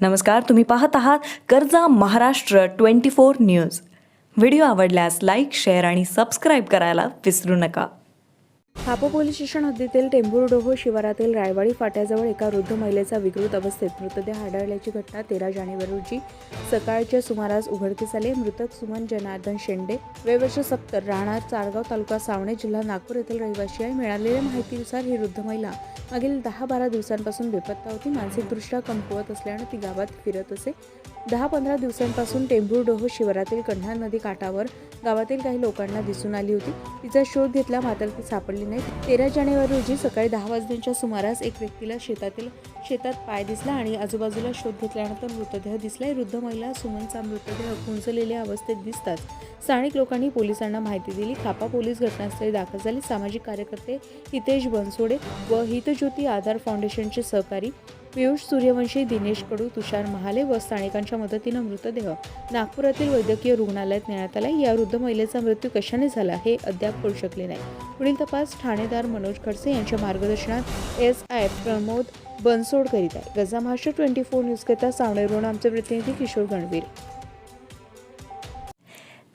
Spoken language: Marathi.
नमस्कार तुम्ही पाहत आहात कर्जा Maharashtra twenty four news. Video आवडल्यास लाईक शेअर आणि सबस्क्राईब करायला विसरू नका. हापो पोलीस स्टेशन हद्दीतील टेंभुर्डोह शिवारातील रायवाडी फाट्याजवळ एका वृद्ध महिलेचा विकृत अवस्थेत मृतदेह आढळल्याची घटना तेरा जानेवारी रोजी सकाळच्या सुमारास उघडकीस आले. मृतक सुमन जनार्दन शेंडे वय वर्ष सत्तर राहणार चारगाव तालुका सावणे जिल्हा नागपूर येथील रहिवासी आहे. मिळालेल्या माहितीनुसार ही वृद्ध महिला मागील दहा बारा दिवसांपासून बेपत्ता होती मानसिकदृष्ट्या कमकुवत असल्याने ती गावात फिरत असे. दहा पंधरा दिवसांपासून टेंभुर्डोह शिवारातील कन्हा नदी काठावर गावातील काही लोकांना दिसून आली होती. तिचा शोध घेतला मात्र ती सापडली नाही तेरा जानेवारी रोजी सकाळी दहा वाजण्याच्या सुमारास एक व्यक्तीला शेतातील शेतात पाय दिसला आणि आजूबाजूला शोध घेतल्यानंतर मृतदेह दिसला वृद्ध महिला सुमनचा मृतदेह कुंचलेल्या अवस्थेत दिसताच स्थानिक लोकांनी पोलिसांना माहिती दिली. खापा पोलीस घटनास्थळी दाखल झाले. सामाजिक कार्यकर्ते हितेश बनसोडे व हितज्योती आधार फाउंडेशनचे सहकारी पियुष सूर्यवंशी दिनेश कडू तुषार महाले व स्थानिकांच्या मदतीनं मृतदेह नागपुरातील वैद्यकीय रुग्णालयात नेण्यात आला या वृद्ध महिलेचा मृत्यू कशाने झाला हे अद्याप कळू शकले नाही. पुढील तपास ठाणेदार मनोज खडसे यांच्या मार्गदर्शनात एस आय प्रमोद बनसोड करीत आहे. गजा महाराष्ट्र ट्वेंटी फोर न्यूजकरिता सावणेवरून आमचे प्रतिनिधी किशोर गणवीर.